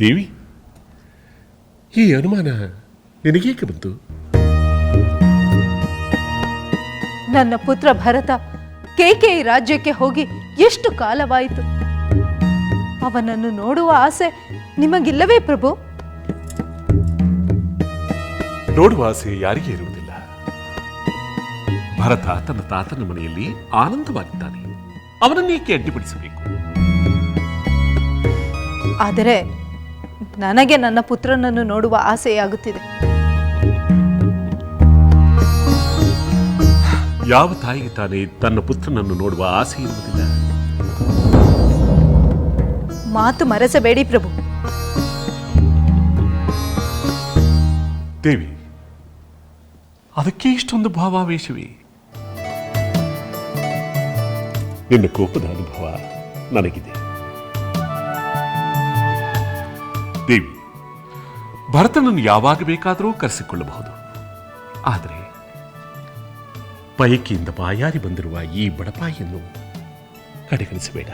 ದೇವಿ ಈ ಅನುಮಾನ ನಿನಗೇಕೆ ಬಂತು ನನ್ನ ಪುತ್ರ ಭರತ ಕೇಕೆ ರಾಜ್ಯಕ್ಕೆ ಹೋಗಿ ಎಷ್ಟು ಕಾಲವಾಯಿತು? ಅವನನ್ನು ನೋಡುವ ಆಸೆ ನಿಮಗಿಲ್ಲವೇ ಪ್ರಭು? ನೋಡುವ ಆಸೆ ಯಾರಿಗೆ ಇರುವುದಿಲ್ಲ. ಭರತ ತನ್ನ ತಾತನ ಮನೆಯಲ್ಲಿ ಆನಂದವಾಗಿದ್ದಾನೆ. ಅವನನ್ನೇಕೆ ಅಡ್ಡಿಪಡಿಸಬೇಕು? ಆದರೆ ನನಗೆ ನನ್ನ ಪುತ್ರನನ್ನು ನೋಡುವ ಆಸೆಯಾಗುತ್ತಿದೆ. ಯಾವ ತಾಯಿಗೆ ತಾನೇ ತನ್ನ ಪುತ್ರನನ್ನು ನೋಡುವ ಆಸೆ ಇರುವುದಿಲ್ಲ? ಮಾತು ಮರೆಸಬೇಡಿ ಪ್ರಭು. ದೇವಿ ಅದಕ್ಕೆ ಇಷ್ಟೊಂದು ಭಾವಾವೇಶವೇ? ನಿನ್ನ ಕೋಪದ ಅನುಭವ ನನಗಿದೆ. ದೇವಿ ಭರತನನ್ನು ಯಾವಾಗ ಬೇಕಾದರೂ ಕರೆಸಿಕೊಳ್ಳಬಹುದು. ಆದರೆ ಪೈಕಿಯಿಂದ ಬಾಯಾರಿ ಬಂದಿರುವ ಈ ಬಡಪಾಯಿಯನ್ನು ಕಡೆಗಣಿಸಬೇಡ.